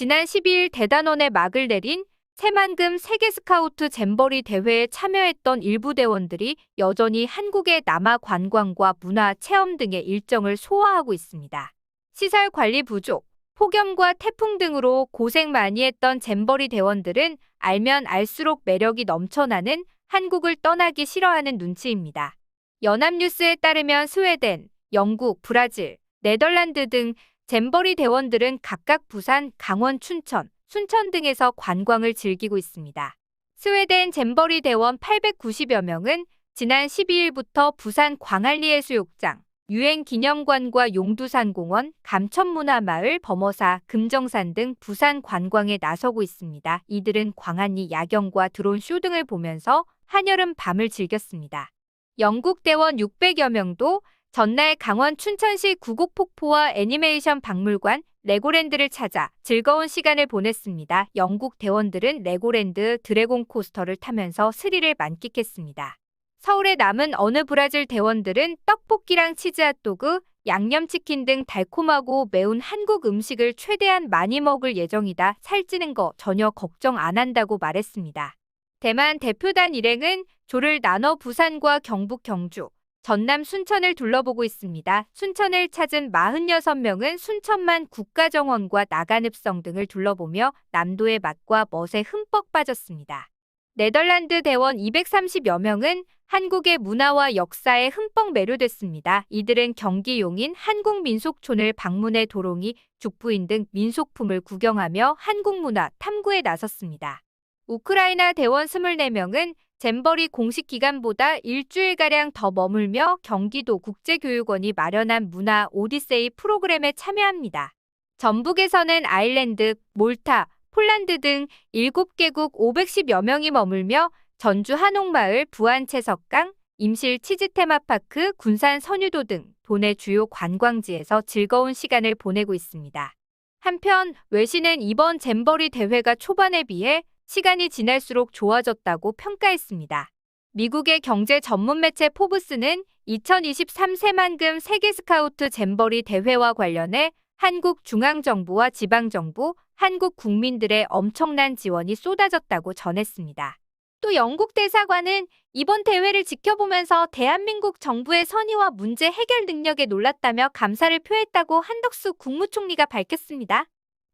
지난 12일 대단원에 막을 내린 새만금 세계 스카우트 잼버리 대회에 참여했던 일부 대원들이 여전히 한국의 남아 관광과 문화 체험 등의 일정을 소화하고 있습니다. 시설 관리 부족, 폭염과 태풍 등으로 고생 많이 했던 잼버리 대원들은 알면 알수록 매력이 넘쳐나는 한국을 떠나기 싫어하는 눈치입니다. 연합뉴스에 따르면 스웨덴, 영국, 브라질, 네덜란드 등 잼버리 대원들은 각각 부산, 강원, 춘천, 순천 등에서 관광을 즐기고 있습니다. 스웨덴 잼버리 대원 890여 명은 지난 12일부터 부산 광안리 해수욕장, 유엔기념관과 용두산공원, 감천문화마을, 범어사, 금정산 등 부산 관광에 나서고 있습니다. 이들은 광안리 야경과 드론 쇼 등을 보면서 한여름 밤을 즐겼습니다. 영국 대원 600여 명도 전날 강원 춘천시 구곡폭포와 애니메이션 박물관 레고랜드를 찾아 즐거운 시간을 보냈습니다. 영국 대원들은 레고랜드 드래곤 코스터를 타면서 스릴을 만끽했습니다. 서울에 남은 어느 브라질 대원들은 떡볶이랑 치즈 핫도그, 양념치킨 등 달콤하고 매운 한국 음식을 최대한 많이 먹을 예정이다. 살찌는 거 전혀 걱정 안 한다고 말했습니다. 대만 대표단 일행은 조를 나눠 부산과 경북 경주, 전남 순천을 둘러보고 있습니다. 순천을 찾은 46명은 순천만 국가정원과 나간읍성 등을 둘러보며 남도의 맛과 멋에 흠뻑 빠졌습니다. 네덜란드 대원 230여 명은 한국의 문화와 역사에 흠뻑 매료됐습니다. 이들은 경기 용인 한국민속촌을 방문해 도롱이, 죽부인 등 민속품을 구경하며 한국 문화 탐구에 나섰습니다. 우크라이나 대원 24명은 잼버리 공식 기간보다 일주일가량 더 머물며 경기도 국제교육원이 마련한 문화 오디세이 프로그램에 참여합니다. 전북에서는 아일랜드, 몰타, 폴란드 등 7개국 510여 명이 머물며 전주 한옥마을, 부안 채석강, 임실 치즈 테마파크, 군산 선유도 등 도내 주요 관광지에서 즐거운 시간을 보내고 있습니다. 한편 외신은 이번 잼버리 대회가 초반에 비해 시간이 지날수록 좋아졌다고 평가했습니다. 미국의 경제 전문 매체 포브스는 2023 새만금 세계 스카우트 잼버리 대회와 관련해 한국 중앙정부와 지방정부, 한국 국민들의 엄청난 지원이 쏟아졌다고 전했습니다. 또 영국 대사관은 이번 대회를 지켜보면서 대한민국 정부의 선의와 문제 해결 능력에 놀랐다며 감사를 표했다고 한덕수 국무총리가 밝혔습니다.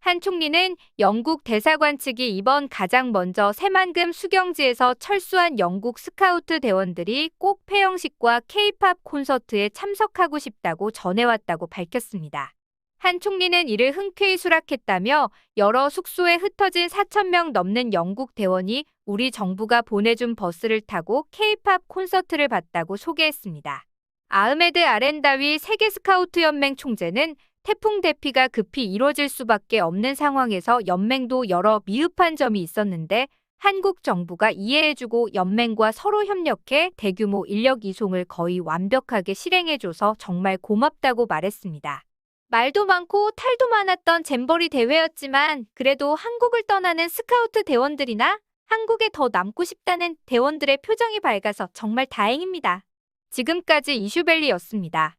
한 총리는 영국 대사관 측이 이번 가장 먼저 새만금 수경지에서 철수한 영국 스카우트 대원들이 꼭 폐영식과 케이팝 콘서트에 참석하고 싶다고 전해왔다고 밝혔습니다. 한 총리는 이를 흔쾌히 수락했다며 여러 숙소에 흩어진 4천명 넘는 영국 대원이 우리 정부가 보내준 버스를 타고 케이팝 콘서트를 봤다고 소개했습니다. 아흐메드 아렌다위 세계 스카우트 연맹 총재는 태풍 대피가 급히 이뤄질 수밖에 없는 상황에서 연맹도 여러 미흡한 점이 있었는데 한국 정부가 이해해주고 연맹과 서로 협력해 대규모 인력 이송을 거의 완벽하게 실행해줘서 정말 고맙다고 말했습니다. 말도 많고 탈도 많았던 잼버리 대회였지만 그래도 한국을 떠나는 스카우트 대원들이나 한국에 더 남고 싶다는 대원들의 표정이 밝아서 정말 다행입니다. 지금까지 이슈벨리였습니다.